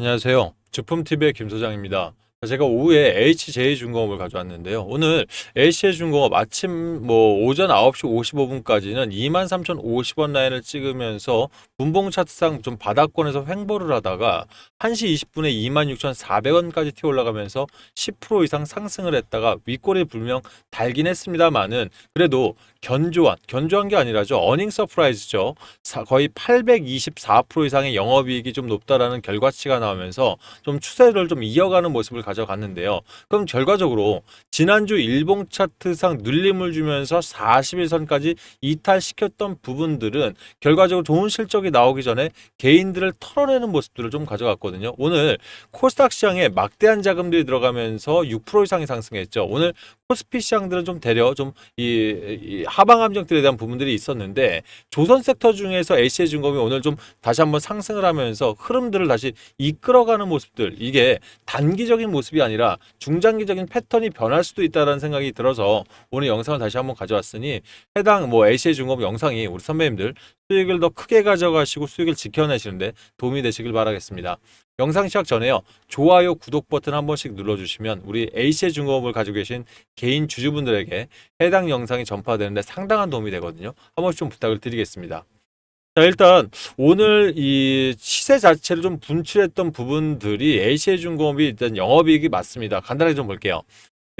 안녕하세요. 주품TV의 김 소장입니다. 제가 오후에 HJ중공업을 가져왔는데요. 오늘 HJ중공업 아침 뭐 오전 9시 55분까지는 23,050원 라인을 찍으면서 분봉 차트상 좀 바닥권에서 횡보를 하다가 1시 20분에 26,400원까지 튀어 올라가면서 10% 이상 상승을 했다가 윗골이 불명 달긴 했습니다만은 그래도 견조한 견조한 게 아니라죠. 어닝 서프라이즈죠. 사- 거의 824% 이상의 영업이익이 좀 높다라는 결과치가 나오면서 좀 추세를 좀 이어가는 모습을 가져갔는데요. 그럼 결과적으로 지난주 일봉 차트상 눌림을 주면서 41선까지 이탈시켰던 부분들은 결과적으로 좋은 실적이 나오기 전에 개인들을 털어내는 모습들을 좀 가져갔거든요. 오늘 코스닥 시장에 막대한 자금들이 들어가면서 6% 이상이 상승했죠. 오늘 코스피 시장들은 좀 대려 좀이 하방 함정들에 대한 부분들이 있었는데 조선 섹터 중에서 HJ중공업이 오늘 좀 다시 한번 상승을 하면서 흐름들을 다시 이끌어가는 모습들 이게 단기적인 모습 이 아니라 중장기적인 패턴이 변할 수도 있다는 생각이 들어서 오늘 영상을 다시 한번 가져왔으니 해당 뭐 HJ중공업 영상이 우리 선배님들 수익을 더 크게 가져가시고 수익을 지켜내시는데 도움이 되시길 바라겠습니다. 영상 시작 전에요. 좋아요, 구독 버튼 한 번씩 눌러주시면 우리 HJ중공업을 가지고 계신 개인 주주분들에게 해당 영상이 전파되는데 상당한 도움이 되거든요. 한 번씩 좀 부탁을 드리겠습니다. 자, 일단 오늘 이 시세 자체를 좀 분출했던 부분들이 HJ중공업이 일단 영업이익이 맞습니다. 간단하게 좀 볼게요.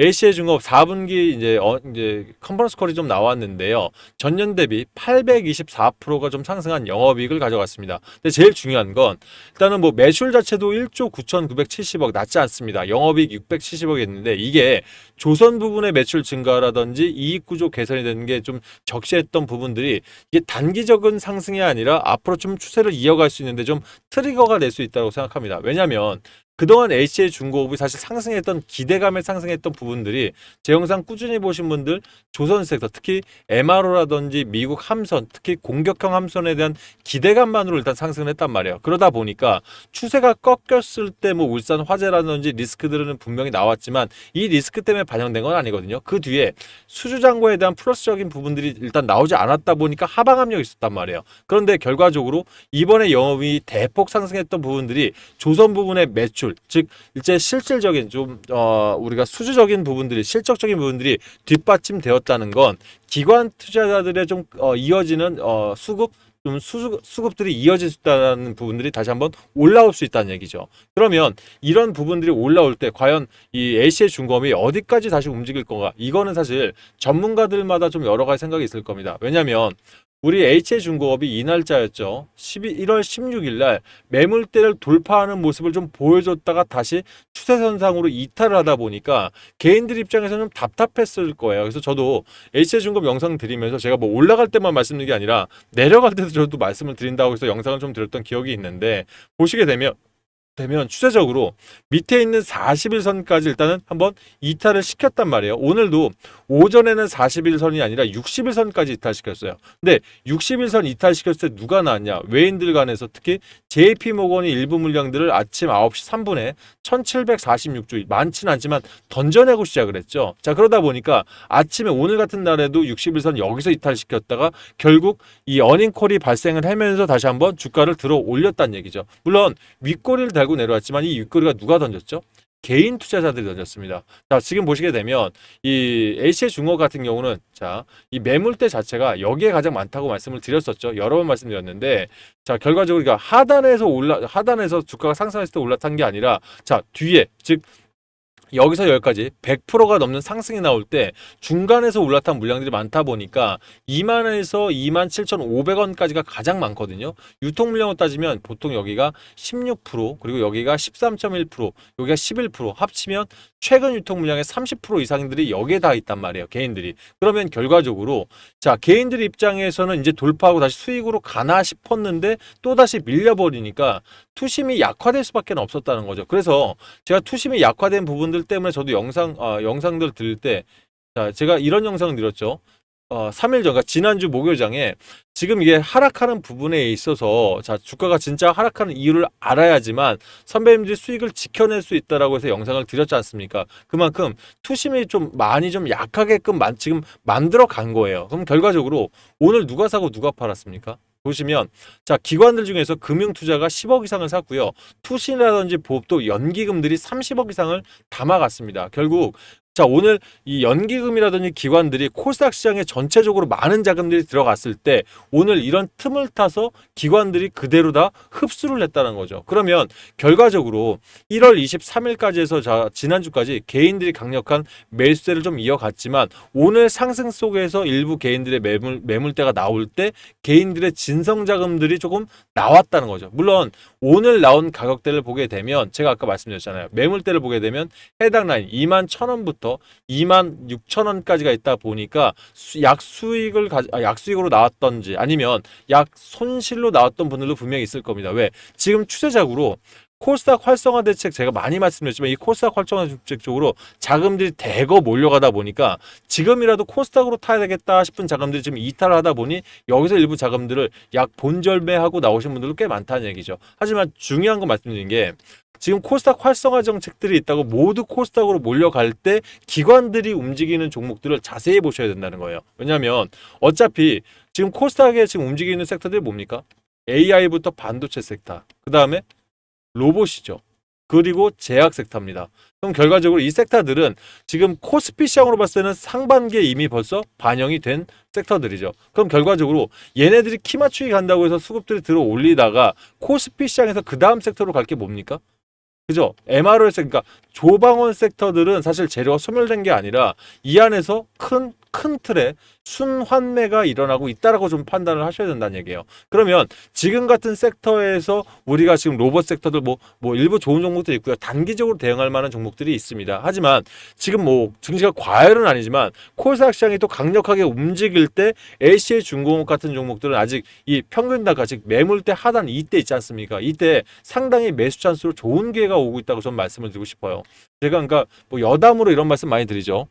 HJ중공업 4분기 이제 어, 이제 컨퍼런스 콜이 좀 나왔는데요. 전년 대비 824%가 좀 상승한 영업이익을 가져갔습니다. 근데 제일 중요한 건 일단은 뭐 매출 자체도 1조 9,970억 낮지 않습니다. 영업이익 670억이었는데 이게 조선 부분의 매출 증가라든지 이익 구조 개선이 되는 게 좀 적시했던 부분들이 이게 단기적인 상승이 아니라 앞으로 좀 추세를 이어갈 수 있는데 좀 트리거가 될 수 있다고 생각합니다. 왜냐하면 그동안 HA 중공업이 사실 상승했던 기대감에 상승했던 부분들이 제 영상 꾸준히 보신 분들 조선 섹터 특히 MRO라든지 미국 함선 특히 공격형 함선에 대한 기대감만으로 일단 상승을 했단 말이에요. 그러다 보니까 추세가 꺾였을 때 뭐 울산 화재라든지 리스크들은 분명히 나왔지만 이 리스크 때문에 반영된 건 아니거든요. 그 뒤에 수주 잔고에 대한 플러스적인 부분들이 일단 나오지 않았다 보니까 하방 압력이 있었단 말이에요. 그런데 결과적으로 이번에 영업이 대폭 상승했던 부분들이 조선 부분의 매출, 즉 일제 실질적인 좀 어, 우리가 수주적인 부분들이 실적적인 부분들이 뒷받침되었다는 건 기관 투자자들의 좀 어, 이어지는 어, 수급 좀 수급, 수급들이 이어질 수 있다는 부분들이 다시 한번 올라올 수 있다는 얘기죠. 그러면 이런 부분들이 올라올 때 과연 이 AC의 중검이 어디까지 다시 움직일 건가? 이거는 사실 전문가들마다 좀 여러 가지 생각이 있을 겁니다. 왜냐하면 우리 HA 중공업이 이 날짜였죠. 12, 1월 16일 날 매물대를 돌파하는 모습을 좀 보여줬다가 다시 추세선상으로 이탈을 하다 보니까 개인들 입장에서는 좀 답답했을 거예요. 그래서 저도 HA 중공업 영상 드리면서 제가 뭐 올라갈 때만 말씀드린 게 아니라 내려갈 때도 저도 말씀을 드린다고 해서 영상을 좀 드렸던 기억이 있는데 보시게 되면 되면 추세적으로 밑에 있는 41선까지 일단은 한번 이탈을 시켰단 말이에요. 오늘도 오전에는 41선이 아니라 61선까지 이탈시켰어요. 근데 61선 이탈시켰을 때 누가 나왔냐? 외인들 간에서 특히 JP 모건이 일부 물량들을 아침 9시 3분에 1746조 많지는 않지만 던져내고 시작을 했죠. 자, 그러다 보니까 아침에 오늘 같은 날에도 61선 여기서 이탈시켰다가 결국 이 어닝콜이 발생을 하면서 다시 한번 주가를 들어 올렸다는 얘기죠. 물론 윗꼬리를 달고 내려왔지만 이 윗꼬리가 누가 던졌죠? 개인 투자자들이 던졌습니다. 자, 지금 보시게 되면 이 HA 중업 같은 경우는 자, 이 매물대 자체가 여기에 가장 많다고 말씀을 드렸었죠. 여러 번 말씀드렸는데 자, 결과적으로 그러니까 하단에서 올라 하단에서 주가가 상승했을 때 올라탄 게 아니라 자, 뒤에 즉 여기서 여기까지 100%가 넘는 상승이 나올 때 중간에서 올라탄 물량들이 많다 보니까 2만에서 2만 7,500원까지가 가장 많거든요. 유통 물량으로 따지면 보통 여기가 16% 그리고 여기가 13.1% 여기가 11% 합치면 최근 유통 물량의 30% 이상들이 여기에 다 있단 말이에요. 개인들이. 그러면 결과적으로 자, 개인들 입장에서는 이제 돌파하고 다시 수익으로 가나 싶었는데 또다시 밀려버리니까 투심이 약화될 수밖에 없었다는 거죠. 그래서 제가 투심이 약화된 부분들 때문에 저도 영상 어, 영상들 들을 때 자, 제가 이런 영상을 드렸죠. 어, 3일 전, 그러니까 지난주 목요일장에 지금 이게 하락하는 부분에 있어서 자, 주가가 진짜 하락하는 이유를 알아야지만 선배님들이 수익을 지켜낼 수 있다라고 해서 영상을 드렸지 않습니까? 그만큼 투심이 좀 많이 좀 약하게끔 만, 지금 만들어 간 거예요. 그럼 결과적으로 오늘 누가 사고 누가 팔았습니까? 보시면 자 기관들 중에서 금융 투자가 10억 이상을 샀고요. 투신이라든지 보험도 연기금들이 30억 이상을 담아갔습니다. 결국 자 오늘 이 연기금이라든지 기관들이 코스닥 시장에 전체적으로 많은 자금들이 들어갔을 때 오늘 이런 틈을 타서 기관들이 그대로 다 흡수를 했다는 거죠. 그러면 결과적으로 1월 23일까지 해서 자 지난주까지 개인들이 강력한 매수세를 좀 이어갔지만 오늘 상승 속에서 일부 개인들의 매물 매물대가 나올 때 개인들의 진성 자금들이 조금 나왔다는 거죠. 물론 오늘 나온 가격대를 보게 되면 제가 아까 말씀드렸잖아요. 매물대를 보게 되면 해당 라인 2만 1,000원부터 2만 6천 원까지가 있다 보니까 수- 약 수익을 가, 아, 약 수익으로 나왔던지 아니면 약 손실로 나왔던 분들도 분명히 있을 겁니다. 왜? 지금 추세작으로 코스닥 활성화 대책 제가 많이 말씀드렸지만 이 코스닥 활성화 대책 쪽으로 자금들이 대거 몰려가다 보니까 지금이라도 코스닥으로 타야 되겠다 싶은 자금들이 지금 이탈을 하다 보니 여기서 일부 자금들을 약 본절매하고 나오신 분들도 꽤 많다는 얘기죠. 하지만 중요한 거 말씀드린 게 지금 코스닥 활성화 정책들이 있다고 모두 코스닥으로 몰려갈 때 기관들이 움직이는 종목들을 자세히 보셔야 된다는 거예요. 왜냐하면 어차피 지금 코스닥에 지금 움직이는 섹터들이 뭡니까? AI부터 반도체 섹터, 그 다음에 로봇이죠. 그리고 제약 섹터입니다. 그럼 결과적으로 이 섹터들은 지금 코스피 시장으로 봤을 때는 상반기에 이미 벌써 반영이 된 섹터들이죠. 그럼 결과적으로 얘네들이 키 맞추기 간다고 해서 수급들이 들어 올리다가 코스피 시장에서 그 다음 섹터로 갈 게 뭡니까? 그죠? MRO 섹터, 그러니까 조방원 섹터들은 사실 재료가 소멸된 게 아니라 이 안에서 큰, 큰 틀에 순환매가 일어나고 있다라고 좀 판단을 하셔야 된다는 얘기예요. 그러면 지금 같은 섹터에서 우리가 지금 로봇 섹터들 뭐, 뭐 일부 좋은 종목들이 있고요. 단기적으로 대응할 만한 종목들이 있습니다. 하지만 지금 뭐 증시가 과열은 아니지만 코스닥 시장이 또 강력하게 움직일 때 LCA 중공업 같은 종목들은 아직 이 평균 단가 즉 매물대 하단 이때 있지 않습니까? 이때 상당히 매수 찬스로 좋은 기회가 오고 있다고 좀 말씀을 드리고 싶어요. 제가 그러니까 뭐 여담으로 이런 말씀 많이 드리죠.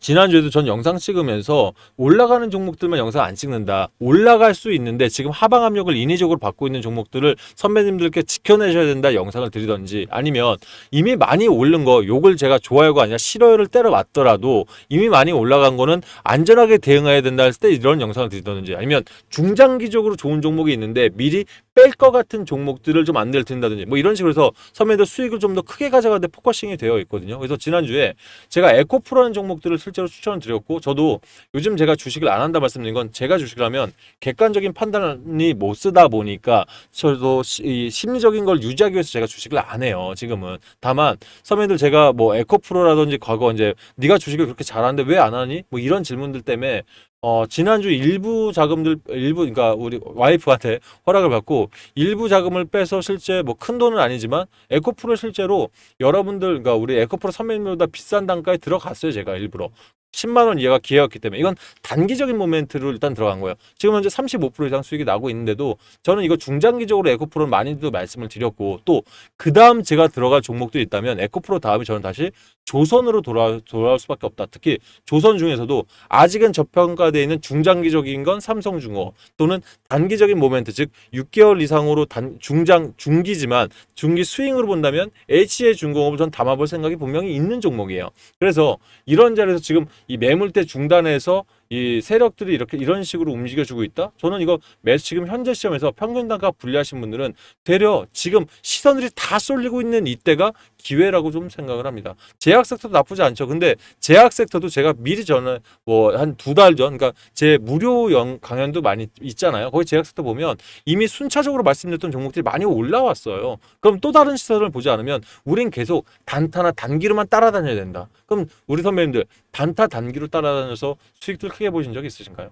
지난주에도 전 영상 찍으면서 올라가는 종목들만 영상 안 찍는다. 올라갈 수 있는데 지금 하방 압력을 인위적으로 받고 있는 종목들을 선배님들께 지켜내셔야 된다 영상을 드리던지 아니면 이미 많이 오른 거 욕을 제가 좋아요가 아니라 싫어요를 때려 맞더라도 이미 많이 올라간 거는 안전하게 대응해야 된다 했을 때 이런 영상을 드리던지 아니면 중장기적으로 좋은 종목이 있는데 미리 뺄 것 같은 종목들을 좀 안내를 드린다든지 뭐 이런 식으로 해서 선배님들 수익을 좀 더 크게 가져가는데 포커싱이 되어 있거든요. 그래서 지난주에 제가 에코프라는 종목 들을 실제로 추천을 드렸고 저도 요즘 제가 주식을 안 한다 말씀드린 건 제가 주식을 하면 객관적인 판단이 못 쓰다 보니까 저도 시- 이 심리적인 걸 유지하기 위해서 제가 주식을 안 해요. 지금은 다만 선배님들 제가 뭐 에코프로라든지 과거 이제 네가 주식을 그렇게 잘하는데 왜 안 하니? 뭐 이런 질문들 때문에 어 지난주 일부 자금들 일부 그러니까 우리 와이프한테 허락을 받고 일부 자금을 빼서 실제 뭐 큰 돈은 아니지만 에코프로 실제로 여러분들 그러니까 우리 에코프로 선배님보다 비싼 단가에 들어갔어요 제가 일부러 10만 원 이하가 기회였기 때문에 이건 단기적인 모멘트로 일단 들어간 거예요. 지금 현재 35% 이상 수익이 나고 있는데도 저는 이거 중장기적으로 에코프로는 많이도 말씀을 드렸고 또 그 다음 제가 들어갈 종목들이 있다면 에코프로 다음에 저는 다시 조선으로 돌아 돌아올 수밖에 없다. 특히 조선 중에서도 아직은 저평가되어 있는 중장기적인 건 삼성중어 또는 단기적인 모멘트 즉 6개월 이상으로 단 중장 중기지만 중기 스윙으로 본다면 HA 중공업을 전 담아볼 생각이 분명히 있는 종목이에요. 그래서 이런 자리에서 지금 이 매물대 중단에서 이 세력들이 이렇게 이런 식으로 움직여주고 있다. 저는 이거 매 지금 현재 시점에서 평균 단가 분리하신 분들은 되려 지금 시선들이 다 쏠리고 있는 이때가 기회라고 좀 생각을 합니다. 제약 섹터도 나쁘지 않죠. 근데 제약 섹터도 제가 미리 전에 뭐 한 두 달 전, 그러니까 제 무료 영 강연도 많이 있잖아요. 거기 제약 섹터 보면 이미 순차적으로 말씀드렸던 종목들이 많이 올라왔어요. 그럼 또 다른 시선을 보지 않으면 우린 계속 단타나 단기로만 따라다녀야 된다. 그럼 우리 선배님들 단타 단기로 따라다녀서 수익들 크게 보신 적 있으신가요?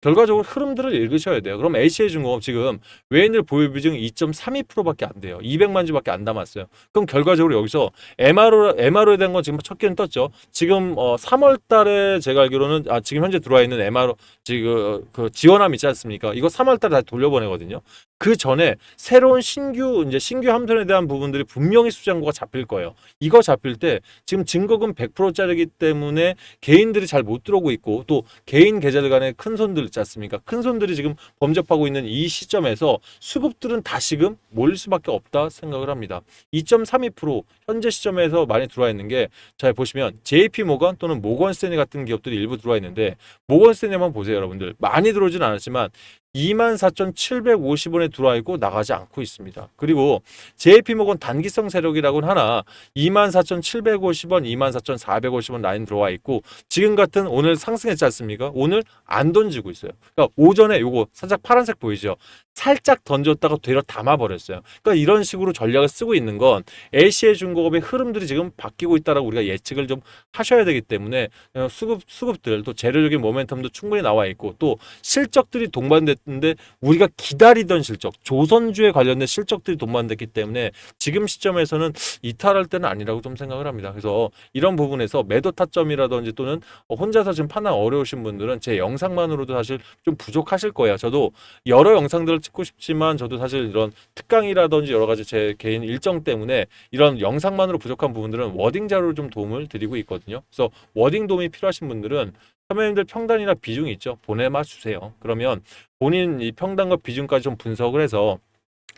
결과적으로 흐름들을 읽으셔야 돼요. 그럼 HA 중공업 지금 외인들 보유 비중 2.32%밖에 안 돼요. 200만 주밖에 안 남았어요. 그럼 결과적으로 여기서 MRO MRO에 대한 건 지금 첫 끼는 떴죠. 지금 어 3월 달에 제가 알기로는 아 지금 현재 들어와 있는 MRO 지금 그 지원함 있지 않습니까? 이거 3월 달에 다시 돌려보내거든요. 그 전에 새로운 신규 이제 신규 함선에 대한 부분들이 분명히 수장고가 잡힐 거예요. 이거 잡힐 때 지금 증거금 100%짜리기 때문에 개인들이 잘 못 들어오고 있고 또 개인 계좌들 간에 큰 손들 있지 않습니까? 큰 손들이 지금 범접하고 있는 이 시점에서 수급들은 다시금 몰릴 수밖에 없다 생각을 합니다. 2.32% 현재 시점에서 많이 들어와 있는 게 잘 보시면 JP 모건 또는 모건 스탠리 같은 기업들이 일부 들어와 있는데 모건 스탠리만 보세요, 여러분들. 많이 들어오진 않았지만 24,750원에 들어와 있고 나가지 않고 있습니다. 그리고 JP모건 단기성 세력이라고는 하나 24,750원, 24,450원 라인 들어와 있고 지금 같은 오늘 상승했지 않습니까? 오늘 안 던지고 있어요. 그러니까 오전에 요거 살짝 파란색 보이죠? 살짝 던졌다가 되려 담아버렸어요. 그러니까 이런 식으로 전략을 쓰고 있는 건 LC의 중공업의 흐름들이 지금 바뀌고 있다라고 우리가 예측을 좀 하셔야 되기 때문에 어, 수급 수급들 또 재료적인 모멘텀도 충분히 나와 있고 또 실적들이 동반됐는데 우리가 기다리던 실적 조선주에 관련된 실적들이 동반됐기 때문에 지금 시점에서는 이탈할 때는 아니라고 좀 생각을 합니다. 그래서 이런 부분에서 매도 타점이라든지 또는 어, 혼자서 지금 판단 어려우신 분들은 제 영상만으로도 사실 좀 부족하실 거예요. 저도 여러 영상들을 찍고 싶지만 저도 사실 이런 특강이라든지 여러 가지 제 개인 일정 때문에 이런 영상만으로 부족한 부분들은 워딩 자료로 좀 도움을 드리고 있거든요. 그래서 워딩 도움이 필요하신 분들은 선배님들 평단이나 비중이 있죠. 보내마 주세요. 그러면 본인 이 평단과 비중까지 좀 분석을 해서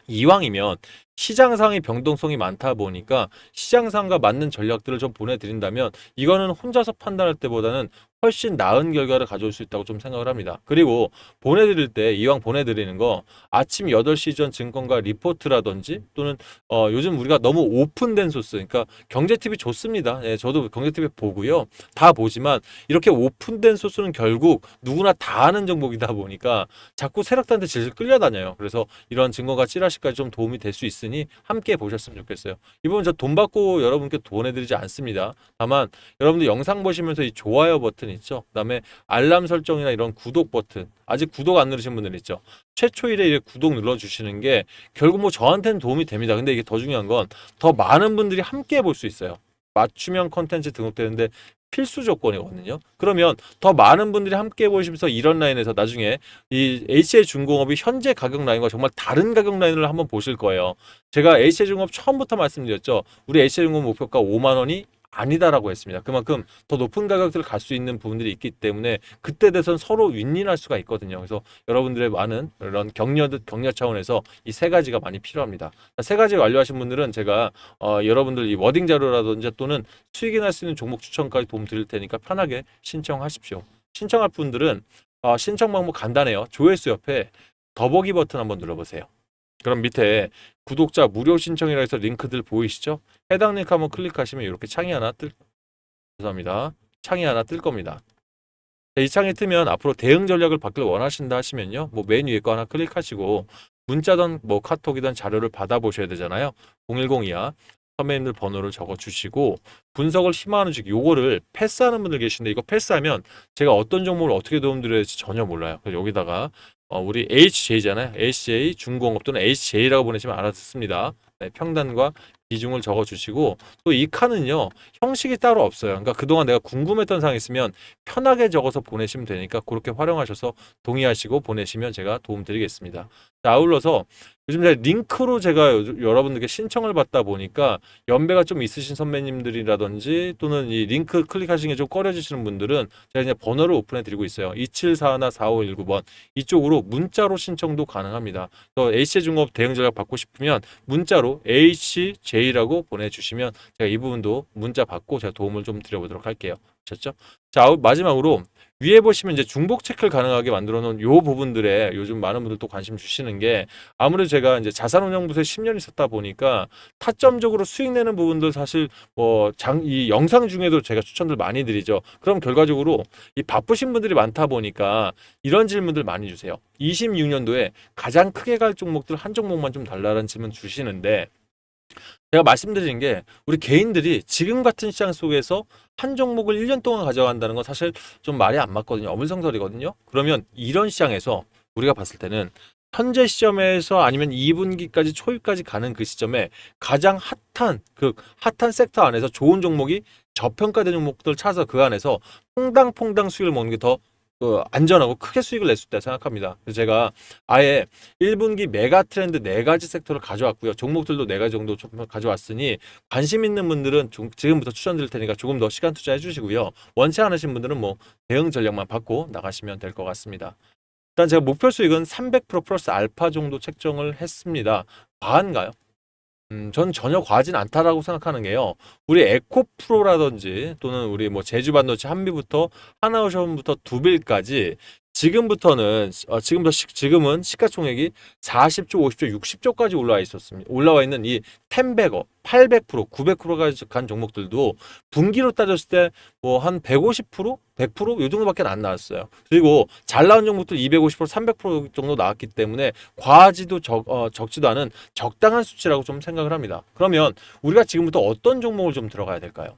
이왕이면 시장상의 변동성이 많다 보니까 시장상과 맞는 전략들을 좀 보내드린다면 이거는 혼자서 판단할 때보다는 훨씬 나은 결과를 가져올 수 있다고 좀 생각을 합니다. 그리고 보내드릴 때 이왕 보내드리는 거 아침 8시 전 증권가 리포트라든지 또는 어, 요즘 우리가 너무 오픈된 소스 그러니까 경제TV 좋습니다. 예, 저도 경제TV 보고요. 다 보지만 이렇게 오픈된 소스는 결국 누구나 다 아는 정보이다 보니까 자꾸 세력들한테 질질 끌려다녀요. 그래서 이런 증거가 찌라시까지 좀 도움이 될 수 있으니 함께 보셨으면 좋겠어요. 이번 저돈 받고 여러분께 보내드리지 않습니다. 다만 여러분들 영상 보시면서 이 좋아요 버튼 있죠. 그다음에 알람 설정이나 이런 구독 버튼 아직 구독 안 누르신 분들 있죠. 최초일에 이렇게 구독 눌러주시는 게 결국 뭐 저한테는 도움이 됩니다. 근데 이게 더 중요한 건 더 많은 분들이 함께 볼 수 있어요. 맞춤형 컨텐츠 등록되는데 필수 조건이거든요. 그러면 더 많은 분들이 함께 보시면서 이런 라인에서 나중에 이 HA 중공업이 현재 가격 라인과 정말 다른 가격 라인을 한번 보실 거예요. 제가 HA 중공업 처음부터 말씀드렸죠. 우리 HA 중공업 목표가 5만 원이 아니다라고 했습니다. 그만큼 더 높은 가격들을 갈수 있는 부분들이 있기 때문에 그때 돼선 서로 윈윈할 수가 있거든요. 그래서 여러분들의 많은 이런 격려 격려 차원에서 이 세 가지가 많이 필요합니다. 세 가지 완료하신 분들은 제가 어, 여러분들 이 워딩 자료라든지 또는 수익이 날 수 있는 종목 추천까지 도움 드릴 테니까 편하게 신청하십시오. 신청할 분들은 어, 신청 방법 간단해요. 조회수 옆에 더보기 버튼 한번 눌러보세요. 그럼 밑에 구독자 무료 신청이라 해서 링크들 보이시죠? 해당 링크 한번 클릭하시면 이렇게 창이 하나 뜰 죄송합니다. 창이 하나 뜰 겁니다. 자, 이 창이 뜨면 앞으로 대응 전략을 받길 원하신다 하시면요. 뭐 맨 위에 거 하나 클릭하시고 문자든 뭐 카톡이든 자료를 받아보셔야 되잖아요. 010이야. 선배님들 번호를 적어 주시고 분석을 희망하는 즉 요거를 패스하는 분들 계신데 이거 패스하면 제가 어떤 정보를 어떻게 도움드려야 할지 전혀 몰라요. 그래서 여기다가 어, 우리 HJ잖아요. HJ 중공업 또는 HJ라고 보내시면 알아듣습니다. 네, 평단과 비중을 적어 주시고 또 이 칸은요 형식이 따로 없어요. 그러니까 그동안 내가 궁금했던 사항 있으면 편하게 적어서 보내시면 되니까 그렇게 활용하셔서 동의하시고 보내시면 제가 도움 드리겠습니다. 자, 아울러서 요즘 제가 링크로 제가 요- 여러분들께 신청을 받다 보니까 연배가 좀 있으신 선배님들이라든지 또는 이 링크 클릭하시는 게 좀 꺼려지시는 분들은 제가 이제 번호를 오픈해 드리고 있어요. 2741 4519번 이쪽으로 문자로 신청도 가능합니다. 또 HJ중공업 대응 전략 받고 싶으면 문자로 HJ라고 보내주시면 제가 이 부분도 문자 받고 제가 도움을 좀 드려보도록 할게요. 아셨죠? 자 마지막으로 위에 보시면 이제 중복 체크를 가능하게 만들어 놓은 요 부분들에 요즘 많은 분들 또 관심 주시는 게 아무래도 제가 이제 자산운용부서에 10년 있었다 보니까 타점적으로 수익 내는 부분들 사실 뭐 장 이 영상 중에도 제가 추천들 많이 드리죠. 그럼 결과적으로 이 바쁘신 분들이 많다 보니까 이런 질문들 많이 주세요. 26년도에 가장 크게 갈 종목들 한 종목만 좀 달라는 질문 주시는데 제가 말씀드린 게 우리 개인들이 지금 같은 시장 속에서 한 종목을 1년 동안 가져간다는 건 사실 좀 말이 안 맞거든요. 어물성설이거든요. 그러면 이런 시장에서 우리가 봤을 때는 현재 시점에서 아니면 2분기까지 초입까지 가는 그 시점에 가장 핫한 그 핫한 섹터 안에서 좋은 종목이 저평가된 종목들 찾아서 그 안에서 퐁당퐁당 수익을 먹는 게 더 그 안전하고 크게 수익을 낼 수 있다 생각합니다. 그래서 제가 아예 1분기 메가 트렌드 네 가지 섹터를 가져왔고요. 종목들도 네 가지 정도 좀 가져왔으니 관심 있는 분들은 좀 지금부터 추천드릴 테니까 조금 더 시간 투자해 주시고요. 원치 않으신 분들은 뭐 대응 전략만 받고 나가시면 될 것 같습니다. 일단 제가 목표 수익은 300% 플러스 알파 정도 책정을 했습니다. 과한가요? 음, 전 전혀 과하진 않다라고 생각하는 게요. 우리 에코프로라든지 또는 우리 뭐 제주반도체 한비부터 하나오션부터 두빌까지 지금부터는 어, 지금부터 시, 지금은 시가총액이 40조, 50조, 60조까지 올라와 있었습니다. 올라와 있는 이 10백억, 800%, 900%까지 간 종목들도 분기로 따졌을 때 뭐 한 150%, 100%요 정도밖에 안 나왔어요. 그리고 잘 나온 종목들 250%, 300% 정도 나왔기 때문에 과하지도 적, 어, 적지도 않은 적당한 수치라고 좀 생각을 합니다. 그러면 우리가 지금부터 어떤 종목을 좀 들어가야 될까요?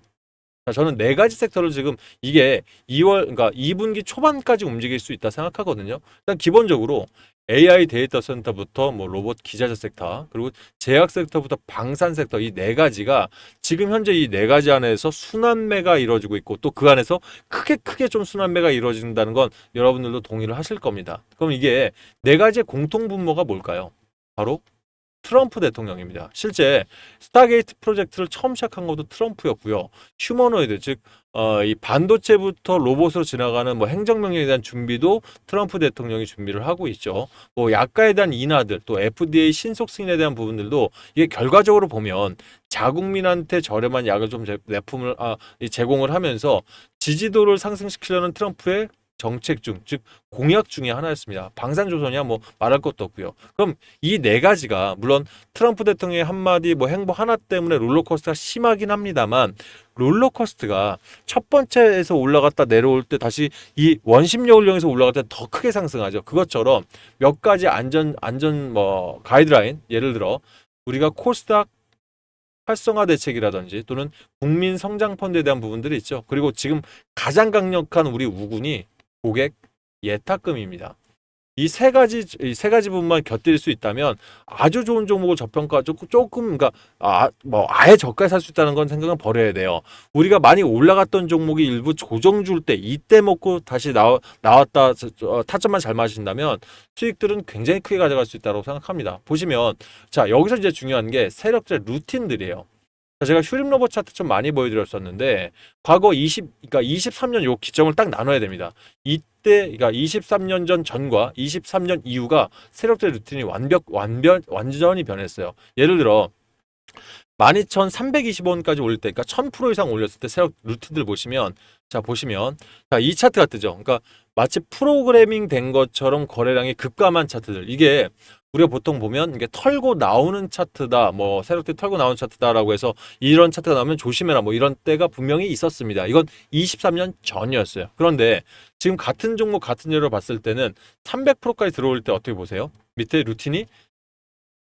자, 저는 네 가지 섹터를 지금 이게 2월 그러니까 2분기 초반까지 움직일 수 있다 생각하거든요. 일단 기본적으로 AI 데이터 센터부터 뭐 로봇 기자재 섹터 그리고 제약 섹터부터 방산 섹터 이 네 가지가 지금 현재 이 네 가지 안에서 순환매가 이루어지고 있고 또 그 안에서 크게 크게 좀 순환매가 이루어진다는 건 여러분들도 동의를 하실 겁니다. 그럼 이게 네 가지의 공통 분모가 뭘까요? 바로 트럼프 대통령입니다. 실제 스타게이트 프로젝트를 처음 시작한 것도 트럼프였고요. 휴머노이드 즉 어, 이 반도체부터 로봇으로 지나가는 뭐 행정명령에 대한 준비도 트럼프 대통령이 준비를 하고 있죠. 뭐 약가에 대한 인하들 또 FDA 신속 승인에 대한 부분들도 이게 결과적으로 보면 자국민한테 저렴한 약을 좀 제- 내품을 아, 이 제공을 하면서 지지도를 상승시키려는 트럼프의 정책 중, 즉 공약 중에 하나였습니다. 방산조선이야 뭐 말할 것도 없고요. 그럼 이 네 가지가 물론 트럼프 대통령의 한마디 뭐 행보 하나 때문에 롤러코스터가 심하긴 합니다만 롤러코스터가 첫 번째에서 올라갔다 내려올 때 다시 이 원심력을령에서 올라갈 때더 크게 상승하죠. 그것처럼 몇 가지 안전 안전 뭐 가이드라인 예를 들어 우리가 코스닥 활성화 대책이라든지 또는 국민 성장 펀드에 대한 부분들이 있죠. 그리고 지금 가장 강력한 우리 우군이 고객 예탁금입니다. 이 세 가지 이 세 가지 부분만 곁들일 수 있다면 아주 좋은 종목을 저평가 조금 조금 그러니까 아 뭐 아예 저가에 살 수 있다는 건 생각은 버려야 돼요. 우리가 많이 올라갔던 종목이 일부 조정 줄 때 이때 먹고 다시 나와, 나왔다 어, 타점만 잘 맞으신다면 수익들은 굉장히 크게 가져갈 수 있다고 생각합니다. 보시면 자 여기서 이제 중요한 게 세력들의 루틴들이에요. 자, 제가 휴림 로봇 차트 좀 많이 보여드렸었는데 과거 20 그러니까 23년 요 기점을 딱 나눠야 됩니다. 이때 그러니까 23년 전 전과 23년 이후가 세력들의 루틴이 완벽 완변 완전히 변했어요. 예를 들어 12,320원까지 올릴 때, 그러니까 1000% 이상 올렸을 때 세력 루틴들 보시면, 자, 보시면, 자, 이 차트가 뜨죠. 그러니까 마치 프로그래밍 된 것처럼 거래량이 급감한 차트들. 이게 우리가 보통 보면 이게 털고 나오는 차트다, 뭐, 세력들 털고 나오는 차트다라고 해서 이런 차트가 나오면 조심해라, 뭐, 이런 때가 분명히 있었습니다. 이건 23년 전이었어요. 그런데 지금 같은 종목, 같은 예로 봤을 때는 300%까지 들어올 때 어떻게 보세요? 밑에 루틴이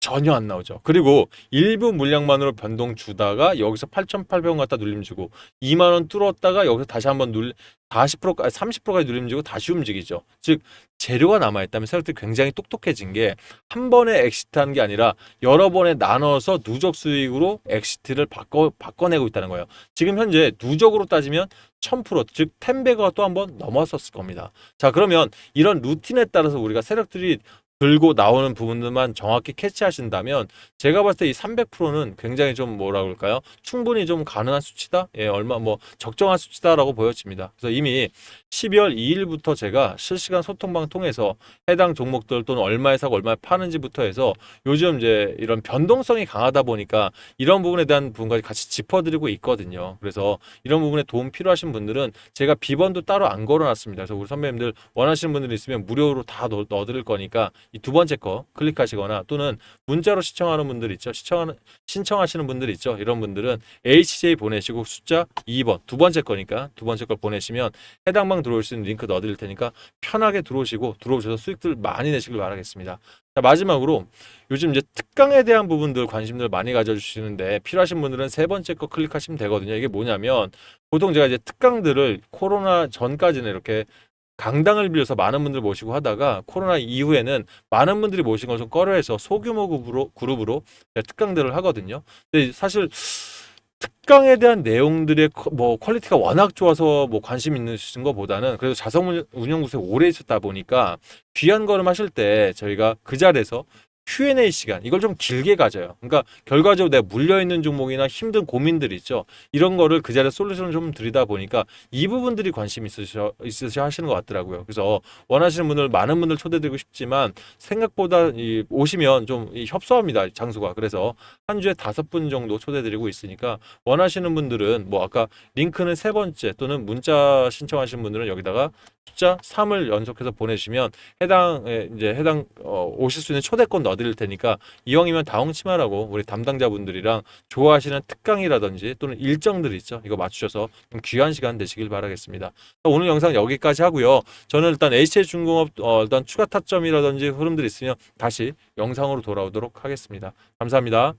전혀 안 나오죠. 그리고 일부 물량만으로 변동 주다가 여기서 8,800원 갖다 눌림 주고 2만 원 뚫었다가 여기서 다시 한번 눌 40%까지 30%까지 눌림 주고 다시 움직이죠. 즉 재료가 남아 있다면 세력들이 굉장히 똑똑해진 게 한 번에 엑시트하는 게 아니라 여러 번에 나눠서 누적 수익으로 엑시트를 바꿔 바꿔내고 있다는 거예요. 지금 현재 누적으로 따지면 1000%즉 10배가 또 한 번 넘었었을 겁니다. 자, 그러면 이런 루틴에 따라서 우리가 세력들이 들고 나오는 부분들만 정확히 캐치하신다면 제가 봤을 때 이 300%는 굉장히 좀 뭐라 그럴까요? 충분히 좀 가능한 수치다. 예, 얼마 뭐 적정한 수치다라고 보여집니다. 그래서 이미 12월 2일부터 제가 실시간 소통방 통해서 해당 종목들 또는 얼마에 사고 얼마에 파는지부터 해서 요즘 이제 이런 변동성이 강하다 보니까 이런 부분에 대한 부분까지 같이 짚어드리고 있거든요. 그래서 이런 부분에 도움 필요하신 분들은 제가 비번도 따로 안 걸어놨습니다. 그래서 우리 선배님들 원하시는 분들 있으면 무료로 다 넣, 넣어드릴 거니까 이 두 번째 거 클릭하시거나 또는 문자로 시청하는 분들 있죠. 시청하는 신청하시는 분들 있죠. 이런 분들은 HJ 보내시고 숫자 2번 두 번째 거니까 두 번째 걸 보내시면 해당 방 들어올 수 있는 링크 넣어드릴 테니까 편하게 들어오시고 들어오셔서 수익들 많이 내시길 바라겠습니다. 자, 마지막으로 요즘 이제 특강에 대한 부분들 관심들 많이 가져주시는데 필요하신 분들은 세 번째 거 클릭하시면 되거든요. 이게 뭐냐면 보통 제가 이제 특강들을 코로나 전까지는 이렇게 강당을 빌려서 많은 분들 모시고 하다가 코로나 이후에는 많은 분들이 모신 걸좀 꺼려해서 소규모 그룹으로, 그룹으로 특강들을 하거든요. 근데 사실 특강에 대한 내용들의 퀄- 뭐 퀄리티가 워낙 좋아서 뭐 관심 있으신 것보다는 그래도 자성 운영 구세 오래 있었다 보니까 귀한 걸음 하실 때 저희가 그 자리에서 Q&A 시간 이걸 좀 길게 가져요. 그러니까 결과적으로 내가 물려 있는 종목이나 힘든 고민들 있죠. 이런 거를 그 자리에 솔루션을 좀 드리다 보니까 이 부분들이 관심 있으셔 있으셔 하시는 것 같더라고요. 그래서 원하시는 분들 많은 분들 초대드리고 싶지만 생각보다 이 오시면 좀 이 협소합니다 장소가. 그래서 한 주에 다섯 분 정도 초대드리고 있으니까 원하시는 분들은 뭐 아까 링크는 세 번째 또는 문자 신청하신 분들은 여기다가 숫자 3을 연속해서 보내주시면 해당에 이제 해당 어, 오실 수 있는 초대권 넣어드릴 테니까 이왕이면 다홍 치마라고 우리 담당자분들이랑 좋아하시는 특강이라든지 또는 일정들 있죠 이거 맞추셔서 좀 귀한 시간 되시길 바라겠습니다. 오늘 영상 여기까지 하고요. 저는 일단 HJ중공업 어, 일단 추가 타점이라든지 흐름들 있으면 다시 영상으로 돌아오도록 하겠습니다. 감사합니다.